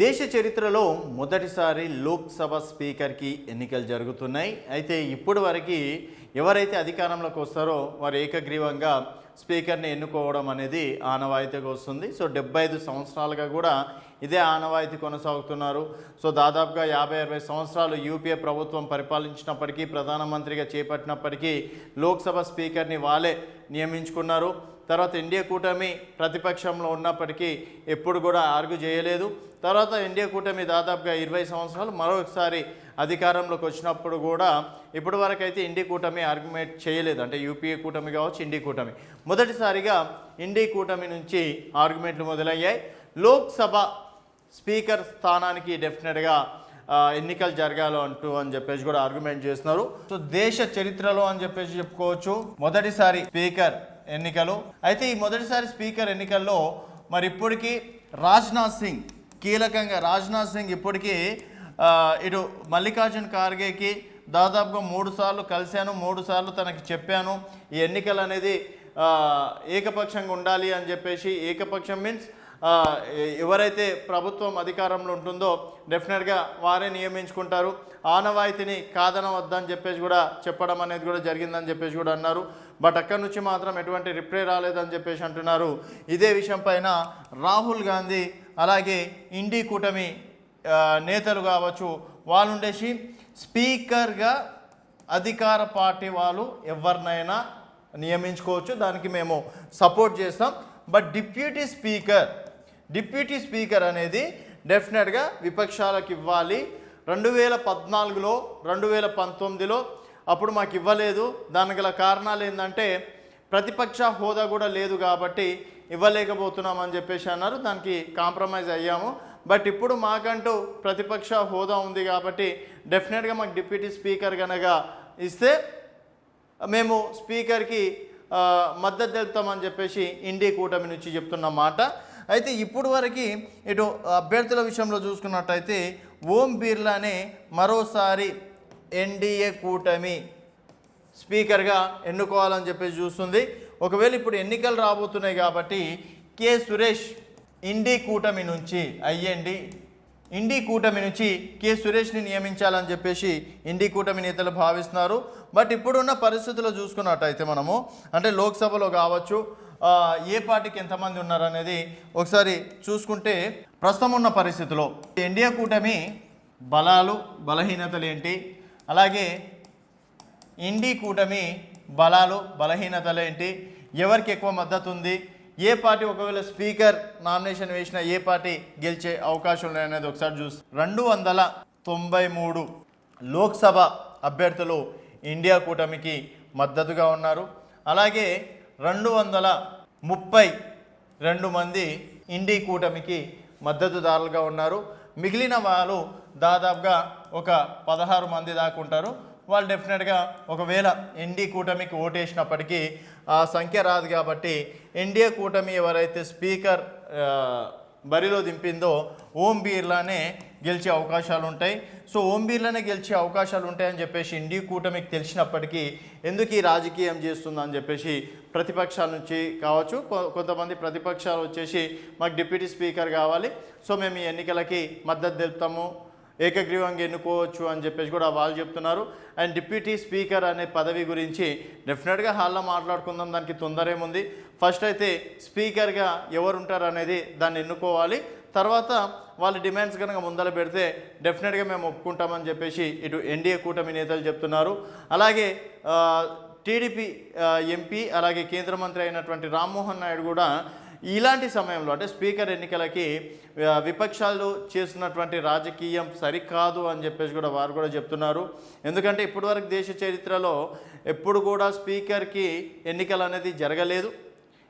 దేశ చరిత్రలో మొదటిసారి లోక్సభ స్పీకర్కి ఎన్నికలు జరుగుతున్నాయి. అయితే ఇప్పటి వరకు ఎవరైతే అధికారంలోకి వస్తారో వారు ఏకగ్రీవంగా స్పీకర్ని ఎన్నుకోవడం అనేది ఆనవాయితీగా వస్తుంది. సో డెబ్బై ఐదు సంవత్సరాలుగా కూడా ఇదే ఆనవాయితీ కొనసాగుతున్నారు. సో దాదాపుగా యాభై అరవై సంవత్సరాలు యూపీఏ ప్రభుత్వం పరిపాలించినప్పటికీ ప్రధానమంత్రిగా చేపట్టినప్పటికీ లోక్సభ స్పీకర్ని వాళ్ళే నియమించుకున్నారు. తర్వాత ఇండియా కూటమి ప్రతిపక్షంలో ఉన్నప్పటికీ ఎప్పుడు కూడా ఆర్గు చేయలేదు. తర్వాత ఇండియా కూటమి దాదాపుగా ఇరవై సంవత్సరాలు మరొకసారి అధికారంలోకి వచ్చినప్పుడు కూడా ఇప్పటి వరకు అయితే ఇండి కూటమి ఆర్గ్యుమెంట్ చేయలేదు. అంటే యూపీఏ కూటమి కావచ్చు ఇండి కూటమి. మొదటిసారిగా ఇండి కూటమి నుంచి ఆర్గ్యుమెంట్లు మొదలయ్యాయి. లోక్సభ స్పీకర్ స్థానానికి డెఫినెట్గా ఎన్నికలు జరగాలి అంటూ అని చెప్పేసి కూడా ఆర్గ్యుమెంట్ చేస్తున్నారు. సో దేశ చరిత్రలో అని చెప్పేసి చెప్పుకోవచ్చు. మొదటిసారి స్పీకర్ ఎన్నికలు. అయితే ఈ మొదటిసారి స్పీకర్ ఎన్నికల్లో మరి ఇప్పటికీ రాజ్నాథ్ సింగ్ కీలకంగా రాజ్నాథ్ సింగ్ ఇప్పటికీ ఇటు మల్లికార్జున్ ఖార్గేకి దాదాపుగా మూడు సార్లు కలిశాను మూడు సార్లు తనకి చెప్పాను. ఈ ఎన్నికలు అనేది ఏకపక్షంగా ఉండాలి అని చెప్పేసి ఏకపక్షం మీన్స్ ఎవరైతే ప్రభుత్వం అధికారంలో ఉంటుందో డెఫినెట్గా వారే నియమించుకుంటారు. ఆనవాయితీని కాదనవద్దని చెప్పేసి కూడా చెప్పడం అనేది కూడా జరిగిందని చెప్పేసి కూడా అన్నారు. బట్ అక్కడి నుంచి మాత్రం ఎటువంటి రిప్లై రాలేదని చెప్పేసి అంటున్నారు. ఇదే విషయం పైన రాహుల్ గాంధీ అలాగే ఇండి కూటమి నేతలు కావచ్చు వాళ్ళు ఉండేసి స్పీకర్గా అధికార పార్టీ వాళ్ళు ఎవరినైనా నియమించుకోవచ్చు. దానికి మేము సపోర్ట్ చేస్తాం. But deputy speaker deputy speaker అనేది డెఫినెట్గా విపక్షాలకు ఇవ్వాలి. రెండు వేల పద్నాలుగులో రెండు వేల పంతొమ్మిదిలో అప్పుడు మాకు ఇవ్వలేదు. దానికి గల కారణాలు ఏంటంటే ప్రతిపక్ష హోదా కూడా లేదు కాబట్టి ఇవ్వలేకపోతున్నాం అని చెప్పేసి అన్నారు. దానికి కాంప్రమైజ్ అయ్యాము. బట్ ఇప్పుడు మాకంటూ ప్రతిపక్ష హోదా ఉంది కాబట్టి డెఫినెట్గా మాకు డిప్యూటీ స్పీకర్ కనుక ఇస్తే మేము స్పీకర్కి మద్దతు తెలుపుతామని చెప్పేసి ఇండి కూటమి నుంచి చెప్తున్న మాట. అయితే ఇప్పుడు వరకు ఇటు అభ్యర్థుల విషయంలో చూసుకున్నట్టయితే ఓం బిర్లానే మరోసారి ఎన్డీఏ కూటమి స్పీకర్గా ఎన్నుకోవాలని చెప్పేసి చూస్తుంది. ఒకవేళ ఇప్పుడు ఎన్నికలు రాబోతున్నాయి కాబట్టి కె సురేష్ ఇండి కూటమి నుంచి అయ్యండి ఇండి కూటమి నుంచి కె సురేష్ని నియమించాలని చెప్పేసి ఇండి కూటమి నేతలు భావిస్తున్నారు. బట్ ఇప్పుడున్న పరిస్థితుల్లో చూసుకున్నట్టయితే మనము అంటే లోక్సభలో కావచ్చు ఏ పార్టీకి ఎంతమంది ఉన్నారనేది ఒకసారి చూసుకుంటే ప్రస్తుతం ఉన్న పరిస్థితిలో ఎన్డీఏ కూటమి బలాలు బలహీనతలు ఏంటి అలాగే ఇండి కూటమి బలాలు బలహీనతలు ఏంటి? ఎవరికి ఎక్కువ మద్దతు ఉంది? ఏ పార్టీ ఒకవేళ స్పీకర్ నామినేషన్ వేసిన ఏ పార్టీ గెలిచే అవకాశం ఉన్నాయనేది ఒకసారి చూసి రెండు వందల తొంభై మూడు లోక్సభ అభ్యర్థులు ఇండియా కూటమికి మద్దతుగా ఉన్నారు. అలాగే రెండు వందల ముప్పై రెండు మంది ఇండి కూటమికి మద్దతుదారులుగా ఉన్నారు. మిగిలిన వాళ్ళు దాదాపుగా ఒక పదహారు మంది దాకా ఉంటారు. వాళ్ళు డెఫినెట్గా ఒకవేళ ఎన్డీ కూటమికి ఓటేసినప్పటికీ ఆ సంఖ్య రాదు కాబట్టి ఎన్డీఏ కూటమి ఎవరైతే స్పీకర్ బరిలో దింపిందో ఓం బీర్లానే గెలిచే అవకాశాలు ఉంటాయి. సో ఓం బీర్లానే గెలిచే అవకాశాలు ఉంటాయని చెప్పేసి ఇండి కూటమికి తెలిసినప్పటికీ ఎందుకు ఈ రాజకీయం చేస్తుందని చెప్పేసి ప్రతిపక్షాల నుంచి కావచ్చు కొ- కొంతమంది ప్రతిపక్షాలు వచ్చేసి మాకు డిప్యూటీ స్పీకర్ కావాలి. సో మేము ఈ ఎన్నికలకి మద్దతు తెలుపుతాము. ఏకగ్రీవంగా ఎన్నుకోవచ్చు అని చెప్పేసి కూడా వాళ్ళు చెప్తున్నారు. అండ్ డిప్యూటీ స్పీకర్ అనే పదవి గురించి డెఫినెట్గా హాల్లో మాట్లాడుకుందాం. దానికి తొందర ఏముంది? ఫస్ట్ అయితే స్పీకర్గా ఎవరు ఉంటారు అనేది దాన్ని ఎన్నుకోవాలి. తర్వాత వాళ్ళ డిమాండ్స్ కనుక ముందర పెడితే డెఫినెట్గా మేము ఒప్పుకుంటామని చెప్పేసి ఇటు ఎన్డీఏ కూటమి నేతలు చెప్తున్నారు. అలాగే టీడీపీ ఎంపీ అలాగే కేంద్ర మంత్రి అయినటువంటి రామ్మోహన్ నాయుడు కూడా ఇలాంటి సమయంలో అంటే స్పీకర్ ఎన్నికలకి విపక్షాలు చేస్తున్నటువంటి రాజకీయం సరికాదు అని చెప్పేసి కూడా వారు కూడా చెప్తున్నారు. ఎందుకంటే ఇప్పటివరకు దేశ చరిత్రలో ఎప్పుడు కూడా స్పీకర్కి ఎన్నికలు అనేది జరగలేదు.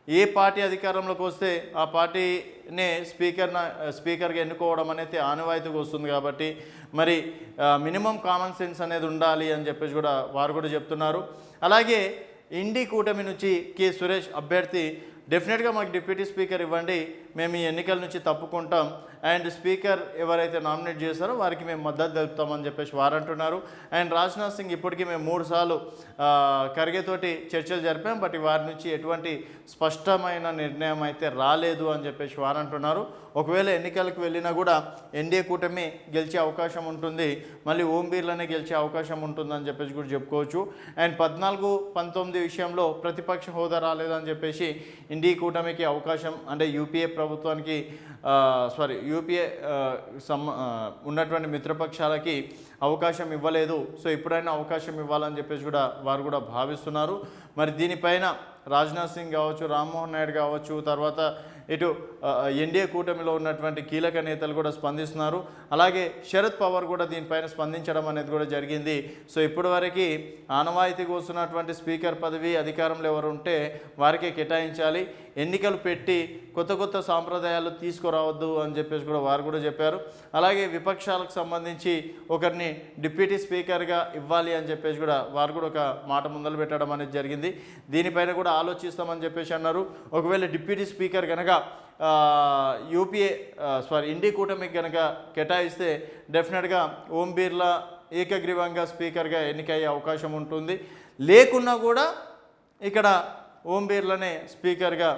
ఏ పార్టీ అధికారంలోకి వస్తే ఆ పార్టీనే స్పీకర్ స్పీకర్గా ఎన్నుకోవడం అనేది ఆనవాయితీగా వస్తుంది కాబట్టి మరి మినిమం కామన్ సెన్స్ అనేది ఉండాలి అని చెప్పేసి కూడా వారు కూడా చెప్తున్నారు. అలాగే ఇండి కూటమి నుంచి కె సురేష్ అభ్యర్థి డెఫినెట్గా మాకు డిప్యూటీ స్పీకర్ ఇవ్వండి. మేము ఈ ఎన్నికల నుంచి తప్పుకుంటాం. అండ్ స్పీకర్ ఎవరైతే నామినేట్ చేశారో వారికి మేము మద్దతు తెలుపుతామని చెప్పేసి వారు అంటున్నారు అండ్ రాజ్నాథ్ సింగ్ ఇప్పటికీ మేము మూడు సార్లు ఆ, ఖర్గేతోటి చర్చలు జరిపాం. బట్ వారి నుంచి ఎటువంటి స్పష్టమైన నిర్ణయం అయితే రాలేదు అని చెప్పేసి వారు అంటున్నారు ఒకవేళ ఎన్నికలకు వెళ్ళినా కూడా ఎన్డీఏ కూటమి గెలిచే అవకాశం ఉంటుంది. మళ్ళీ ఓం బిర్లానే గెలిచే అవకాశం ఉంటుందని చెప్పేసి కూడా చెప్పుకోవచ్చు. అండ్ పద్నాలుగు పంతొమ్మిది విషయంలో ప్రతిపక్ష హోదా రాలేదని చెప్పేసి ఎన్డీఏ కూటమికి అవకాశం అంటే యూపీఏ ప్రభుత్వానికి సారీ యూపీఏ సమ్ ఉన్నటువంటి మిత్రపక్షాలకి అవకాశం ఇవ్వలేదు. సో ఇప్పుడైనా అవకాశం ఇవ్వాలని చెప్పేసి కూడా వారు కూడా భావిస్తున్నారు. మరి దీనిపైన రాజ్నాథ్ సింగ్ కావచ్చు రామ్మోహన్ నాయుడు కావచ్చు తర్వాత ఇటు ఎన్డీఏ కూటమిలో ఉన్నటువంటి కీలక నేతలు కూడా స్పందిస్తున్నారు. అలాగే శరద్ పవార్ కూడా దీనిపైన స్పందించడం అనేది కూడా జరిగింది. సో ఇప్పటి వరకు ఆనవాయితీ కోసినటువంటి స్పీకర్ పదవి అధికారంలో ఎవరు ఉంటే వారికే కేటాయించాలి. ఎన్నికలు పెట్టి కొత్త కొత్త సాంప్రదాయాలు తీసుకురావద్దు అని చెప్పేసి కూడా వారు కూడా చెప్పారు. అలాగే విపక్షాలకు సంబంధించి ఒకరిని డిప్యూటీ స్పీకర్గా ఇవ్వాలి అని చెప్పేసి కూడా వారు కూడా ఒక మాట ముందలు పెట్టడం అనేది జరిగింది. దీనిపైన కూడా ఆలోచిస్తామని చెప్పేసి అన్నారు. ఒకవేళ డిప్యూటీ స్పీకర్ కనుక యూపీఏ సారీ ఇండి కూటమికి కనుక కేటాయిస్తే డెఫినెట్గా ఓం బిర్లా ఏకగ్రీవంగా స్పీకర్గా ఎన్నికయ్యే అవకాశం ఉంటుంది. లేకున్నా కూడా ఇక్కడ ఓం బిర్లానే స్పీకర్గా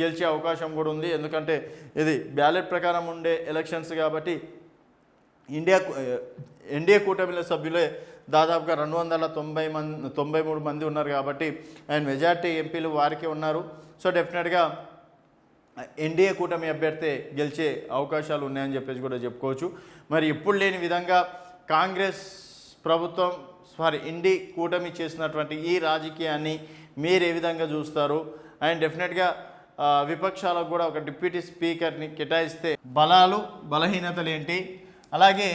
గెలిచే అవకాశం కూడా ఉంది. ఎందుకంటే ఇది బ్యాలెట్ ప్రకారం ఉండే ఎలక్షన్స్ కాబట్టి ఇండియా ఎన్డీఏ కూటమిల సభ్యులే దాదాపుగా రెండు వందల తొంభై మంది తొంభై మూడు మంది ఉన్నారు కాబట్టి అండ్ మెజార్టీ ఎంపీలు వారికి ఉన్నారు. సో డెఫినెట్గా ఎన్డీఏ కూటమి అభ్యర్థి గెలిచే అవకాశాలు ఉన్నాయని చెప్పేసి కూడా చెప్పుకోవచ్చు. మరి ఇప్పుడు లేని విధంగా కాంగ్రెస్ ప్రభుత్వం సారీ ఇండి కూటమి చేసినటువంటి ఈ రాజకీయాన్ని మీరు ఏ విధంగా చూస్తారు? అండ్ డెఫినెట్గా విపక్షాలకు కూడా ఒక డిప్యూటీ స్పీకర్ని కేటాయిస్తే బలాలు బలహీనతలు ఏంటి? అలాగే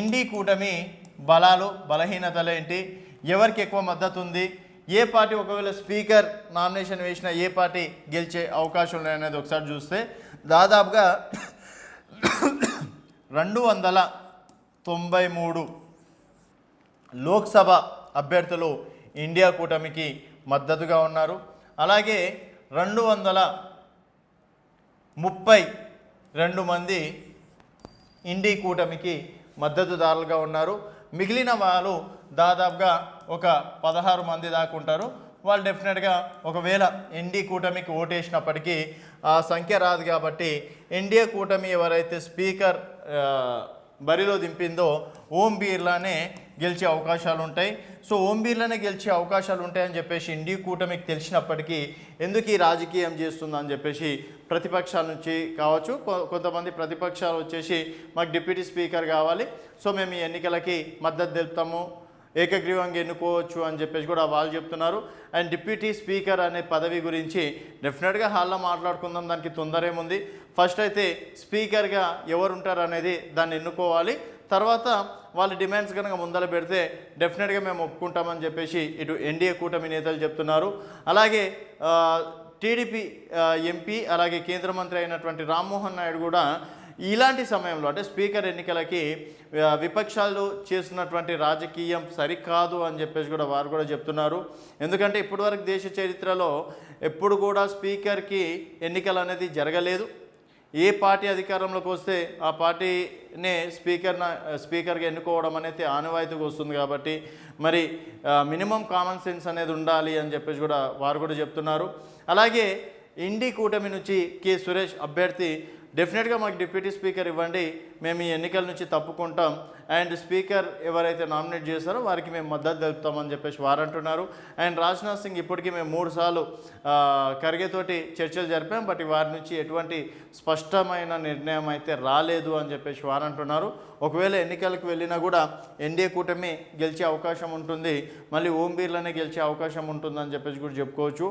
ఇండి కూటమి బలాలు బలహీనతలు ఏంటి? ఎవరికి ఎక్కువ మద్దతు ఉంది? ఏ పార్టీ ఒకవేళ స్పీకర్ నామినేషన్ వేసినా ఏ పార్టీ గెలిచే అవకాశం ఉన్నాయనేది ఒకసారి చూస్తే దాదాపుగా రెండు వందల తొంభై మూడు లోక్సభ అభ్యర్థులు ఇండియా కూటమికి మద్దతుగా ఉన్నారు. అలాగే రెండు వందల ముప్పై రెండు మంది ఇండి కూటమికి మద్దతుదారులుగా ఉన్నారు. మిగిలిన వాళ్ళు దాదాపుగా ఒక పదహారు మంది దాకా ఉంటారు. వాళ్ళు డెఫినెట్గా ఒకవేళ ఎన్డీ కూటమికి ఓటేసినప్పటికీ ఆ సంఖ్య రాదు కాబట్టి ఎన్డీఏ కూటమి ఎవరైతే స్పీకర్ బరిలో దింపిందో ఓం బీర్లానే గెలిచే అవకాశాలు ఉంటాయి. సో ఓం బీర్లానే గెలిచే అవకాశాలు ఉంటాయని చెప్పేసి ఇండి కూటమికి తెలిసినప్పటికీ ఎందుకు ఈ రాజకీయం చేస్తుందని చెప్పేసి ప్రతిపక్షాల నుంచి కావచ్చు. కొ- కొంతమంది ప్రతిపక్షాలు వచ్చేసి మాకు డిప్యూటీ స్పీకర్ కావాలి. సో మేము ఈ ఎన్నికలకి మద్దతు తెలుపుతాము. ఏకగ్రీవంగా ఎన్నుకోవచ్చు అని చెప్పేసి కూడా వాళ్ళు చెప్తున్నారు. అండ్ డిప్యూటీ స్పీకర్ అనే పదవి గురించి డెఫినెట్గా హాల్లో మాట్లాడుకుందాం. దానికి తొందరేముంది ఫస్ట్ అయితే స్పీకర్గా ఎవరుంటారు అనేది దాన్ని ఎన్నుకోవాలి. తర్వాత వాళ్ళ డిమాండ్స్ కనుక ముందర పెడితే డెఫినెట్గా మేము ఒప్పుకుంటామని చెప్పేసి ఇటు ఎన్డీఏ కూటమి నేతలు చెప్తున్నారు. అలాగే టీడీపీ ఎంపీ అలాగే కేంద్ర మంత్రి అయినటువంటి రామ్మోహన్ నాయుడు కూడా ఇలాంటి సమయంలో అంటే స్పీకర్ ఎన్నికలకి విపక్షాలు చేస్తున్నటువంటి రాజకీయం సరికాదు అని చెప్పేసి కూడా వారు కూడా చెప్తున్నారు. ఎందుకంటే ఇప్పటివరకు దేశ చరిత్రలో ఎప్పుడు కూడా స్పీకర్కి ఎన్నికలు అనేది జరగలేదు. ఏ పార్టీ అధికారంలోకి వస్తే ఆ పార్టీనే స్పీకర్ స్పీకర్గా ఎన్నుకోవడం అనేది ఆనవాయితీగా వస్తుంది కాబట్టి మరి మినిమం కామన్ సెన్స్ అనేది ఉండాలి అని చెప్పేసి కూడా వారు కూడా చెప్తున్నారు. అలాగే ఇండి కూటమి నుంచి కె సురేష్ అభ్యర్థి డెఫినెట్గా మాకు డిప్యూటీ స్పీకర్ ఇవ్వండి. మేము ఈ ఎన్నికల నుంచి తప్పుకుంటాం. అండ్ స్పీకర్ ఎవరైతే నామినేట్ చేశారో వారికి మేము మద్దతు తెలుపుతామని చెప్పేసి వారు అంటున్నారు. అండ్ రాజ్నాథ్ సింగ్ ఇప్పటికీ మేము మూడు సార్లు ఆ, ఖర్గేతోటి చర్చలు జరిపాం. బట్ వారి నుంచి ఎటువంటి స్పష్టమైన నిర్ణయం అయితే రాలేదు అని చెప్పేసి వారు అంటున్నారు. ఒకవేళ ఎన్నికలకు వెళ్ళినా కూడా ఎన్డీఏ కూటమి గెలిచే అవకాశం ఉంటుంది. మళ్ళీ ఓం బిర్లానే గెలిచే అవకాశం ఉంటుందని చెప్పేసి కూడా చెప్పుకోవచ్చు.